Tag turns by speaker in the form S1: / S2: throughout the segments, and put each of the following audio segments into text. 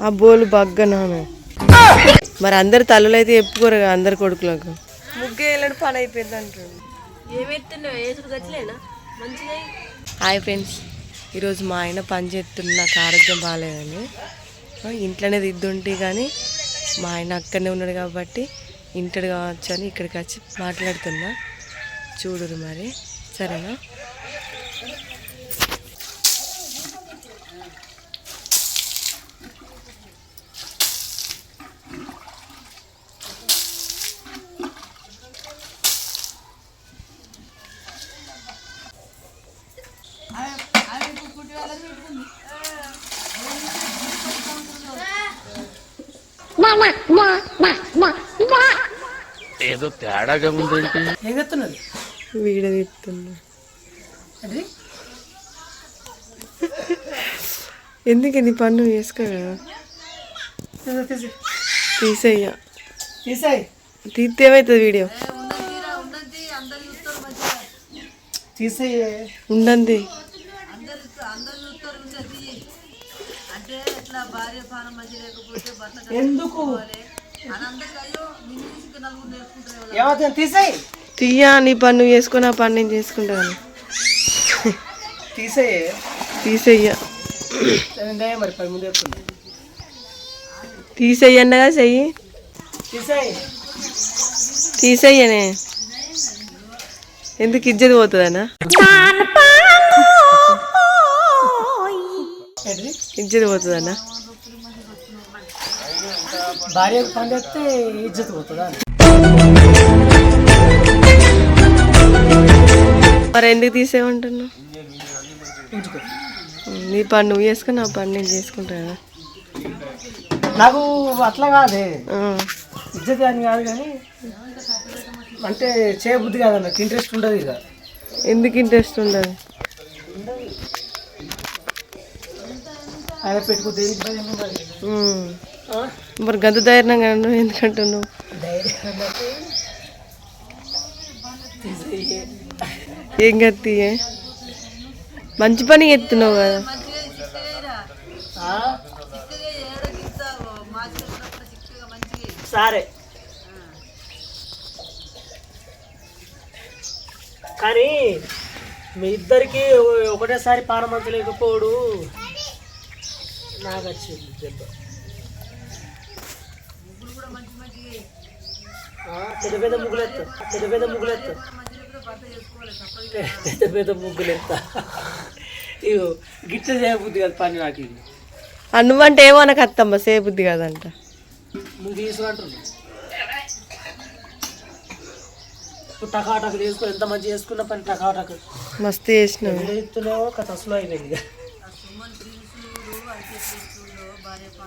S1: ఆ బోలు. బగ్గనాను మరి అందరు తల్లులు అయితే చెప్పుకోరు కదా అందరు కొడుకులకు. ముగ్గు వెళ్ళడం పని అయిపోయింది హాయ్ ఫ్రెండ్స్ ఈరోజు మా ఆయన పని చేస్తున్న నాకు ఆరోగ్యం బాగాలేదని ఇంట్లోనే దిద్దుంటే కానీ మా ఆయన అక్కడనే ఉన్నాడు కాబట్టి ఇంటడు కావచ్చు అని ఇక్కడికి వచ్చి మాట్లాడుతున్నా. చూడురు మరి. సరేనా?
S2: ఏదో తేడాగా ఉందేంటి?
S3: ఏం
S1: వీడియో తీస్తున్నా.
S3: అది?
S1: ఎందుకు నీ పన్ను వేసుకో కదా
S3: తీసి.
S1: తీసేయ్య.
S3: తీసాయి.
S1: తీస్తే ఏమవుతుంది వీడియో?
S3: తీసేయి.
S1: ఉండండి
S3: ఎందుకు? ఏమవుతుంది? తీసేయి.
S1: తీయా నీ పన్ను వేసుకొని ఆ పన్ను నేను చేసుకుంటాను.
S3: తీసేయి.
S1: తీసేయ్య.
S3: మరి ముందు
S1: చెయ్యి.
S3: తీసేయి.
S1: తీసేయ్యనే. ఎందుకు ఇజ్జది పోతుందనా
S3: ఏంటిది
S1: ఇజ్జది పోతుందనా
S3: భార్య పని చేస్తే ఇజ్జత్ పోతుందా?
S1: మరి ఎందుకు తీసేయమంటున్నావు?
S3: ఉంచుకో
S1: నీ పన్ను నువ్వు చేసుకుని నా పన్ను నేను చేసుకుంటా కదా.
S3: నాకు అట్లా కాదే. ఇజ్జత్ అని కాదు కానీ అంటే చేయబుద్ధి కాదు నాకు ఇంట్రెస్ట్ ఉండదు ఇక.
S1: ఎందుకు ఇంట్రెస్ట్ ఉండదు?
S3: ఆయన పెట్టుకో దేనికి భయం మరి
S1: గంత ధైర్యంగా ఎందుకంటున్నావు? ఏం కత్తి మంచి పని ఎత్తున్నావు కదా.
S3: సరే. కానీ మీ ఇద్దరికి ఒకటేసారి పానమంత లేకపోడు నాకు వచ్చింది దెబ్బ పెద్ద పెద్ద ముగ్గులు ఎత్తా. పెద్ద పెద్ద ముగ్గులు ఎత్తా. పెద్ద పెద్ద ముగ్గులు ఎత్తా ఇగో గిట్ల చేయబుద్ధి కదా పని నాకు ఇది
S1: నువ్వంటే ఏమో నాకు అత్తమ్మ సేబుద్ది కదంట.
S3: నువ్వు తీసుకుంటున్నావు టకాటకు తీసుకుని ఎంత మంచి చేసుకున్న పని టకాటకు.
S1: మస్తు చేసినావు.
S3: కథ అసలు అయిపోయింది.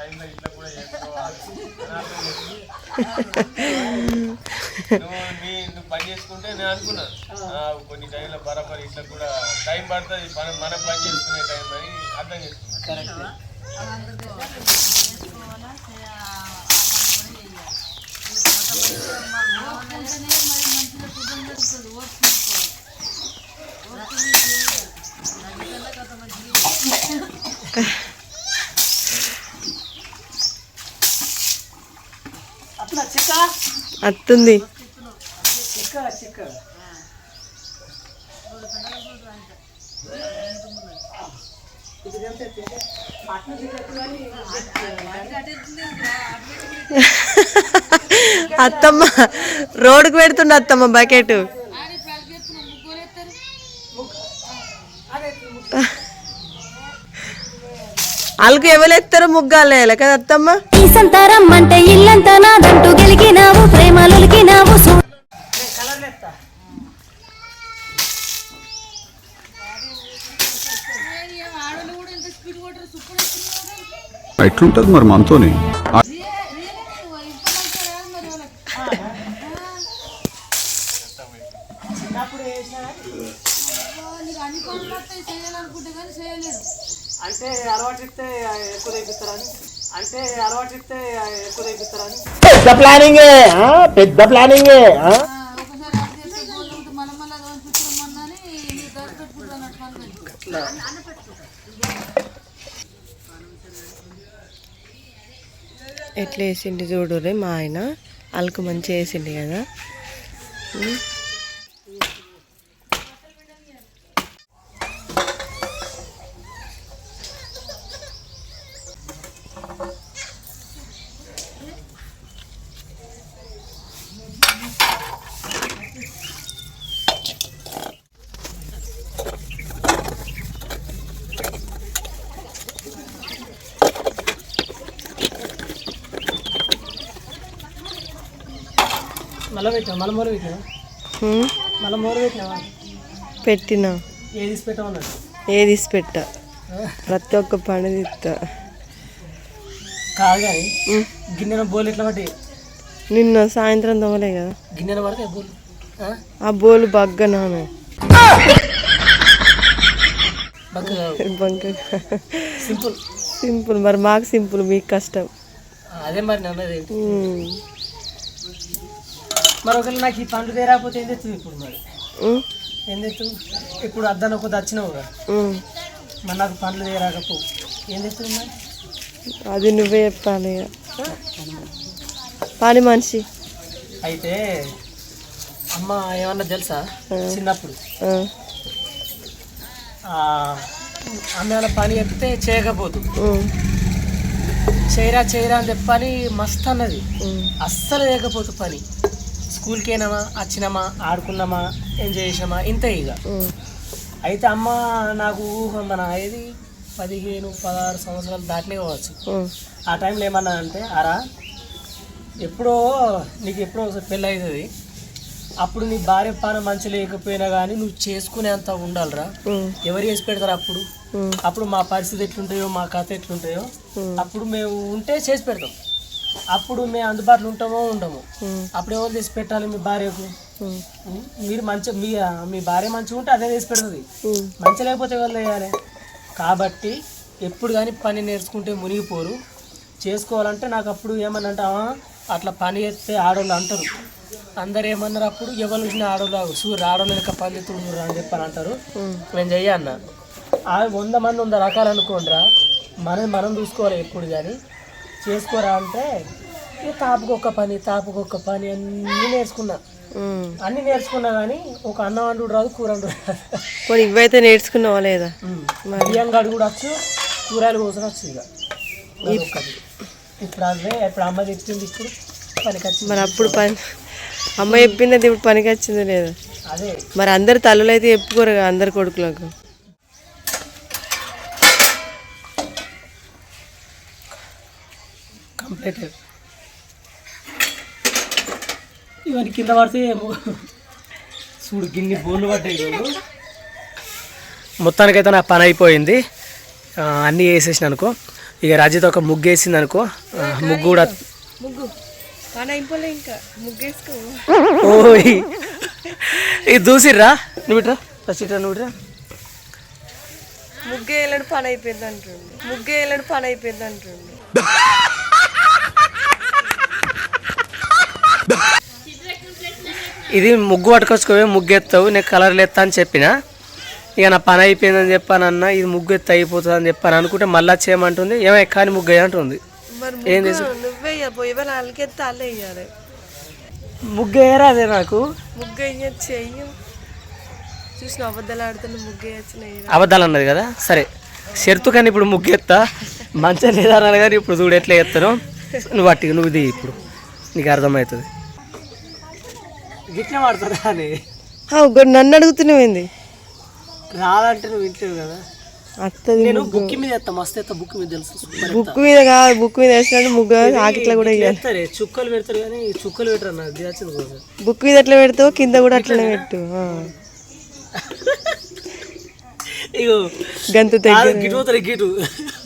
S3: పెట్టుకో
S2: నువ్వు నీ నువ్వు పని చేసుకుంటే నేను అనుకున్నా. ఆ, కొన్ని టైంలో బరాబర్ ఇట్లా కూడా టైం పడుతుంది. మనం మనం పని చేసుకునే టైం అని అర్థం చేసుకున్నా.
S3: కరెక్ట్ అట్లా చిక్క
S1: అత్తుంది
S3: చిక్క చిక్క ఇది ఎంత ఎత్తింది? అట్లా చిక్క ఎత్తు కానీ
S1: అత్తమ్మ రోడ్డుకు పెడుతుండ అత్తమ్మ బకెట్. వాళ్ళకి ఎవరెత్తారు ముగ్గాలు వేయాలి కదా అత్తమ్మ
S4: ఈ సంతారమ్మంటే ఇల్లంతా నాదంటూ గెలికినావు ప్రేమలొలికినావు
S5: ఎట్లుంటది మరి మనతోనే?
S3: పెద్ద ప్లానింగ్ పెద్ద ప్లానింగ్
S1: ఎట్లా వేసిండు చూడురే మా ఆయన అల్కు మంచిగా వేసిండు కదా.
S3: పెట్టినా. ఏది తీసి
S1: పెట్ట? ప్రతి ఒక్క పని తీస్తా.
S3: కాదు కానీ గిన్నెన బోల్ ఎట్లా పట్టి
S1: నిన్న సాయంత్రం తోమలే కదా.
S3: గిన్నెన పడితే బోల్ ఆ?
S1: ఆ బోలు బగ్గ నానే
S3: బగ్గ కాదు.
S1: బంక
S3: సింపుల్
S1: సింపుల్ మరి మాకు సింపుల్ మీకు కష్టం
S3: అదే మరి. మరి ఒకవేళ నాకు ఈ పండ్లు తీరాకపోతే ఏం తెస్తుంది ఇప్పుడు మరి. ఏం తెస్తుంది ఇప్పుడు అద్దాను ఒక వచ్చినావు కదా. మరి నాకు పండ్లు తీరాకపో ఏం తెస్తుంది మరి
S1: అది నువ్వే చెప్పాలి. పని మనిషి
S3: అయితే అమ్మ ఏమన్నా తెలుసా? చిన్నప్పుడు. అమ్మ ఏమైనా పని చెప్తే చేయకపోదు. చేయరా చేయరా అని చెప్పని మస్తు అన్నది. అస్సలు చేయకపోతు పని. స్కూల్కి అయినామా వచ్చినామా ఆడుకున్నామా ఎంజాయ్ చేసినామా ఇంతే ఇక. అయితే అమ్మ నాకు ఊహ మన ఏది? పదిహేను పదహారు సంవత్సరాలు దాటినే కావచ్చు. ఆ. టైంలో ఏమన్నా అంటే అరా ఎప్పుడో నీకు ఎప్పుడో పెళ్ళి అవుతుంది. అప్పుడు నీ భార్య పాన మంచి లేకపోయినా కానీ నువ్వు చేసుకునేంత ఉండాలిరా. ఎవరు చేసి పెడతారు అప్పుడు. అప్పుడు మా పరిస్థితి ఎట్లుంటాయో మా కథ ఎట్లుంటాయో. అప్పుడు మేము ఉంటే చేసి పెడతాం అప్పుడు మేము అందుబాటులో ఉంటామో ఉండము. అప్పుడు ఎవరు చేసి పెట్టాలి మీ భార్యకు? మీరు మంచి మీ మీ భార్య మంచిగా ఉంటే అదే చేసి పెడుతుంది. మంచి లేకపోతే ఎవరు చేయాలి కాబట్టి ఎప్పుడు కానీ పని నేర్చుకుంటే మునిగిపోరు చేసుకోవాలంటే నాకు అప్పుడు ఏమన్నా అట్లా పని చేస్తే ఆడవాళ్ళు అంటారు అందరు ఏమన్నారు అప్పుడు? ఎవరు చూసిన ఆడవాళ్ళు సూర్యు ఆడవాళ్ళు లెక్క చేస్తున్నారు అని చెప్పని అంటారు. నేను చెయ్య అన్న. ఆ వంద మంది వంద రకాలు అనుకోండిరా. మనం మనం చూసుకోవాలి ఎప్పుడు కానీ. చేసుకోరా అంటే ఈ తాపుకొక్క పని తాపుకొక్క పని అన్నీ నేర్చుకున్నా. అన్నీ నేర్చుకున్నా కానీ ఒక అన్నం అండు రాదు కూర అండు రాదు.
S1: ఇవైతే నేర్చుకున్నావా లేదా?
S3: బియ్యం గడు కూడా వచ్చు కూరగాయలు కోసం వచ్చు ఇక. ఇప్పుడు అదే ఇప్పుడు అమ్మ చెప్పింది ఇప్పుడు పనికి
S1: మరి అప్పుడు పని అమ్మ చెప్పింది ఇప్పుడు పనికి వచ్చింది లేదా. మరి అందరు తల్లులు అయితే చెప్పుకోరు కదా అందరు కొడుకులకు.
S3: కంప్లీట్. ఇవన్నీ కింద పడితే చూడు గిన్ని బోన్లు పడ్డాయి మొత్తానికైతే నా పని అయిపోయింది. అన్నీ వేసేసిన అనుకో. ఇక రజిత ఒక ముగ్గు వేసింది అనుకో. ముగ్గు కూడా
S1: ముగ్గు. పని అయిపోలే ఇంకా. ముగ్గేసుకో.
S3: ఓయ్. ఇది చూసిర్రా నువ్వు ఇట్రా ఫస్ట్ ఇట్రా నువ్వు ఇట్రా
S1: పని అయిపోయింది అంటుండు. ముగ్గు వేయలేడు పని అయిపోయింది అంటుండు.
S3: ఇది ముగ్గు పట్టుకొచ్చుకోవే ముగ్గు ఎత్తావు నేను కలర్లు ఎత్తా అని చెప్పిన. ఇక నా పని అయిపోయిందని చెప్పానన్న ఇది ముగ్గు ఎత్త అయిపోతుంది అని చెప్పాను. అనుకుంటే మళ్ళీ చేయమంటుంది. ఏమో ఎక్కాని ముగ్గు అంటుంది.
S1: మరి
S3: ఏం
S1: ముగ్గు నువ్వే పోయి ఎవరు వాళ్ళకెత్తే వాళ్ళే వేయాలి
S3: ముగ్గు వేయరా అదే నాకు?
S1: ముగ్గు వేయచ్చు చూసిన అబద్ధాలు ఆడుతున్న ముగ్గు వేయచ్చు
S3: అబద్ధాలు అన్నది కదా? సరే. షర్తు కానీ ఇప్పుడు ముగ్గు ఎత్తా మంచిగా లేదా అన్నది కానీ ఇప్పుడు చూడు ఎట్లా ఎత్తాను నువ్వు అట్టి నువ్వు ఇది ఇప్పుడు. నీకు అర్థమవుతుంది. గిట్లా పడుతుందా అని?
S1: నన్ను అడుగుతున్నావేంది?
S3: రాదంటే నువ్వు వింటావు కదా? నేను బుక్ మీద ఎత్తా మస్తు ఎత్తా బుక్ మీద తెలుసు
S1: బుక్ మీద కాదు బుక్ మీద వేసినట్టు ముగ్గు ఆకిట్లా కూడా
S3: పెడతారే చుక్కలు పెడతారు కానీ చుక్కలు పెట్టరు అన్న వచ్చింది కోసం
S1: బుక్ మీద ఎట్లా పెడతావు కింద కూడా అట్లనే పెట్టు.
S3: ఇగో
S1: గంతు
S3: గిటు పోతారు గిటు.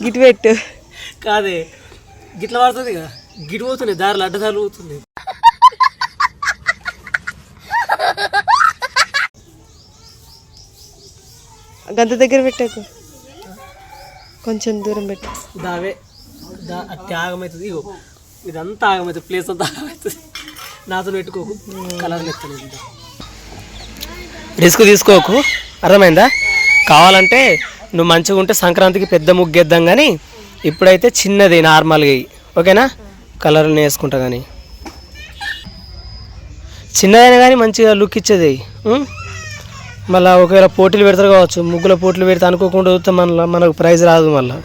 S1: గిట్ పెట్టు.
S3: కాదే గిట్ల పడుతుంది కదా గిట్ పోతుంది దారిలో అడ్డదారులు పోతుంది
S1: గంత దగ్గర పెట్టకు. కొంచెం దూరం పెట్టు.
S3: దావే దా అది ఆగమవుతుంది ఇగో ఇదంతా ఆగమవుతుంది ప్లేస్ అంతా ఆగమవుతుంది. నాతో పెట్టుకోకు కలర్ ఎత్తలేదు రిస్క్ తీసుకోకు. అర్థమైందా? కావాలంటే నువ్వు మంచిగా ఉంటే సంక్రాంతికి పెద్ద ముగ్గేద్దాం కానీ ఇప్పుడైతే చిన్నది నార్మల్గా. ఓకేనా? కలర్ని వేసుకుంటా కానీ చిన్నదైనా కానీ మంచిగా లుక్ ఇచ్చేది? మళ్ళీ ఒకవేళ పోటీలు పెడతారు కావచ్చు ముగ్గుల పోటీలు పెడితే అనుకోకుండా చూస్తే మన మనకు ప్రైజ్ రాదు మళ్ళీ.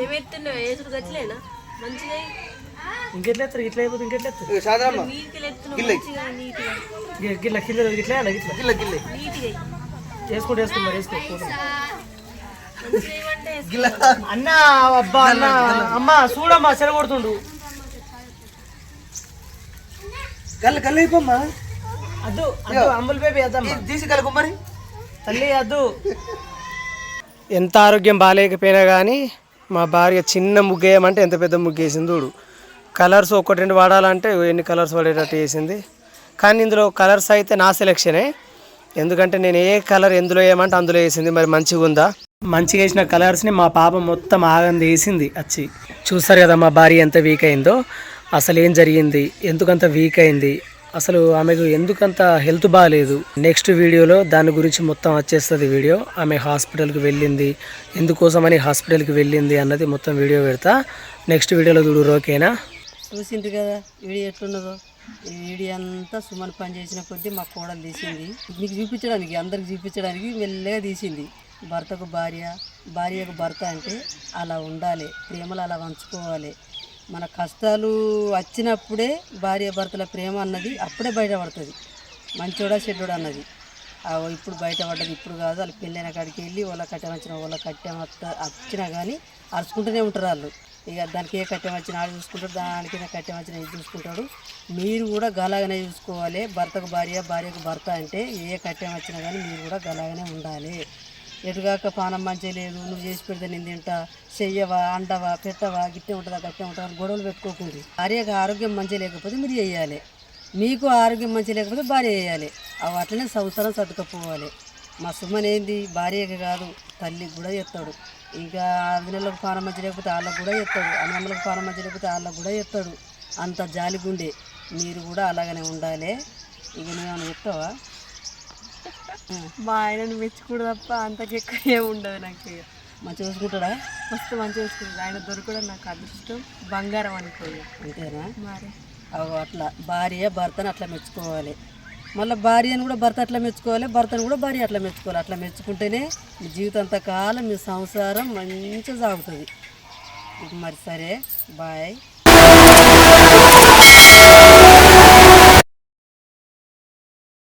S6: ఏమెత్తున్నావు? ఏసుడు గట్లేనా? మంచిగా అయ్యి.
S3: ఇంకెట్లా ఎత్తారు? ఇట్లా అయిపోతుంది ఇంకెట్లా ఎత్తారు?
S6: నీట్గా ఎత్తున్నావు మంచిగా నీట్గా.
S3: గిట్ల కింద గిట్లా గిట్లా గిట్ల. గిల్ల
S6: నీట్గా అయ్యి.
S3: వేసుకుంటూ వేసుకుంటూ మరి వేసుకో అన్న అబ్బా అన్న. అమ్మ చూడమ్మా చెరగొడుతుండు.
S7: కళ్ళు కళ్ళు అయిపోమ్మా.
S3: అద్దు అద్దు అంబుల్ బేబీ అద్దమ్మా.
S7: తీసి కలుగు మరి.
S3: తల్లి అద్దు. ఎంత ఆరోగ్యం బాగాలేకపోయినా కానీ మా భార్య చిన్న ముగ్గు వేయమంటే ఎంత పెద్ద ముగ్గు వేసింది చూడు. కలర్స్ ఒకటి రెండు వాడాలంటే ఎన్ని కలర్స్ వాడేటట్టు వేసింది కానీ ఇందులో కలర్స్ అయితే నా సెలెక్షనే ఎందుకంటే నేను ఏ కలర్ ఎందులో వేయమంటే అందులో వేసింది. మరి మంచిగా ఉందా మంచిగా వేసిన కలర్స్ని మా పాప మొత్తం ఆగంది వేసింది వచ్చి చూస్తారు కదా మా భార్య ఎంత వీక్ అయిందో. అసలు ఏం జరిగింది? ఎందుకంత వీక్ అయింది? అసలు ఆమెకు ఎందుకంత హెల్త్ బాగాలేదు నెక్స్ట్ వీడియోలో దాని గురించి మొత్తం వచ్చేస్తుంది వీడియో. ఆమె హాస్పిటల్కి వెళ్ళింది. ఎందుకోసమని హాస్పిటల్కి వెళ్ళింది అన్నది మొత్తం వీడియో పెడతా. నెక్స్ట్ వీడియోలో చూడు ఓకేనా
S8: చూసింది కదా వీడియో ఎట్లున్నదో. ఈ వీడియో అంతా సుమన్ పని చేసిన కొద్దీ మా కోడలు తీసింది. మీకు చూపించడానికి అందరికి చూపించడానికి మెల్లగా తీసింది. భర్తకు భార్య భార్యకు భర్త అంటే అలా ఉండాలి. ప్రేమలు అలా వంచుకోవాలి మన కష్టాలు వచ్చినప్పుడే భార్య భర్తల ప్రేమ అన్నది అప్పుడే బయటపడుతుంది. మంచోడా చెడ్డోడా అన్నది. ఇప్పుడు బయటపడ్డది ఇప్పుడు కాదు. వాళ్ళు పెళ్ళైన కాడికి వెళ్ళి వాళ్ళ కట్టెం వచ్చిన వాళ్ళ కట్టెం వచ్చినా కానీ అరుచుకుంటూనే ఉంటారు వాళ్ళు. ఇక దానికి ఏ కట్టెం వచ్చిన ఆడు చూసుకుంటాడు దానికి ఏ కట్టెం వచ్చిన ఇది చూసుకుంటాడు. మీరు కూడా గలాగానే చూసుకోవాలి. భర్తకు భార్య భార్యకు భర్త అంటే ఏ కట్టెం వచ్చినా కానీ మీరు కూడా గలాగానే ఉండాలి. ఎటుగాక పానం మంచిగా లేదు నువ్వు చేసి పెడితే నేను తింటా చెయ్యవా అండవా పెట్టవా గిట్టే ఉంటుందా గట్టే ఉంటుందా గొడవలు పెట్టుకోకుండా. భార్యకు ఆరోగ్యం మంచిగా లేకపోతే మీరు చేయాలి. మీకు ఆరోగ్యం మంచిగా లేకపోతే భార్య చేయాలి. అవి అట్లనే సంవత్సరం సర్దుకపోవాలి. మా సుమన్ ఏంది? భార్యకి కాదు తల్లికి కూడా చెప్తాడు. ఇంకా అదినెలకు పానం మంచి లేకపోతే వాళ్ళకు కూడా చెప్తాడు. అన్నమ్మలకు పానం మంచి లేకపోతే వాళ్ళకు కూడా చెప్తాడు. అంత జాలిగుండే. మీరు కూడా అలాగనే ఉండాలి. ఇక నేను చెప్తావా?
S1: మా ఆయనను మెచ్చుకోడు తప్ప అంతకెక్కువ ఏమి ఉండదు నాకు ఇక.
S8: మంచిగా చూసుకుంటాడా?
S1: మస్తు మంచిగా చూసుకుంటుంది ఆయన దొరకడం నాకు అదృష్టం. బంగారం అనుకోదు
S8: అంతేనా?
S1: మరి.
S8: అవు అట్లా భార్య భర్తను అట్లా మెచ్చుకోవాలి. మళ్ళీ భార్యను కూడా భర్త అట్లా మెచ్చుకోవాలి భర్తను కూడా భార్య అట్లా మెచ్చుకోవాలి. అట్లా మెచ్చుకుంటేనే మీ జీవితంత కాలం మీ సంసారం మంచిగా సాగుతుంది. మరి సరే బాయ్.